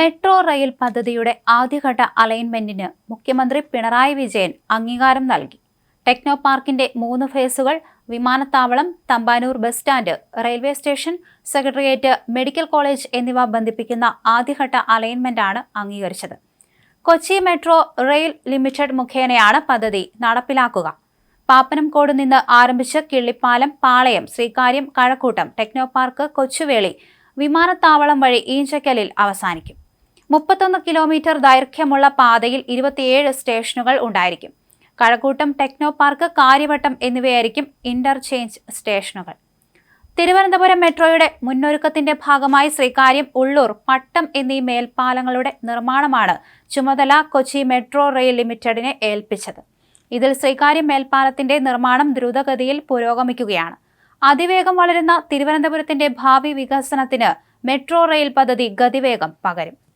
Metro rail പദ്ധതിയുടെ ആദ്യഘട്ട അലൈൻമെന്റിന് മുഖ്യമന്ത്രി പിണറായി വിജയൻ അംഗീകാരം നൽകി. ടെക്നോ പാർക്കിന്റെ മൂന്ന് ഫേസുകൾ വിമാനത്താവളം Thampanoor bus stand railway station secretariat medical college എന്നിവ ബന്ധിപ്പിക്കുന്ന ആദ്യഘട്ട അലൈൻമെന്റാണ് അംഗീകരിച്ചത്. കൊച്ചി മെട്രോ റെയിൽ ലിമിറ്റഡ് മുഖേനയാണ് പദ്ധതി നടപ്പിലാക്കുക. പാപ്പനംകോട് നിന്ന് ആരംഭിച്ച് കിള്ളിപ്പാലം പാളയം ശ്രീകാര്യം കഴക്കൂട്ടം ടെക്നോ പാർക്ക് കൊച്ചുവേളി വിമാനത്താവളം വഴി ഈഞ്ചക്കലിൽ അവസാനിക്കും. മുപ്പത്തൊന്ന് കിലോമീറ്റർ ദൈർഘ്യമുള്ള പാതയിൽ ഇരുപത്തിയേഴ് സ്റ്റേഷനുകൾ ഉണ്ടായിരിക്കും. കഴക്കൂട്ടം ടെക്നോ പാർക്ക് കാര്യവട്ടം എന്നിവയായിരിക്കും ഇന്റർചേഞ്ച് സ്റ്റേഷനുകൾ. തിരുവനന്തപുരം മെട്രോയുടെ മുന്നൊരുക്കത്തിന്റെ ഭാഗമായി ശ്രീകാര്യം ഉള്ളൂർ പട്ടം എന്നീ മേൽപ്പാലങ്ങളുടെ നിർമ്മാണമാണ് ചുമതല കൊച്ചി മെട്രോ റെയിൽ ലിമിറ്റഡിനെ ഏൽപ്പിച്ചത്. ഇതിൽ ശ്രീകാര്യം മേൽപ്പാലത്തിന്റെ നിർമ്മാണം ദ്രുതഗതിയിൽ പുരോഗമിക്കുകയാണ്. അതിവേഗം വളരുന്ന തിരുവനന്തപുരത്തിന്റെ ഭാവി വികസനത്തിന് മെട്രോ റെയിൽ പദ്ധതി ഗതിവേഗം പകരും.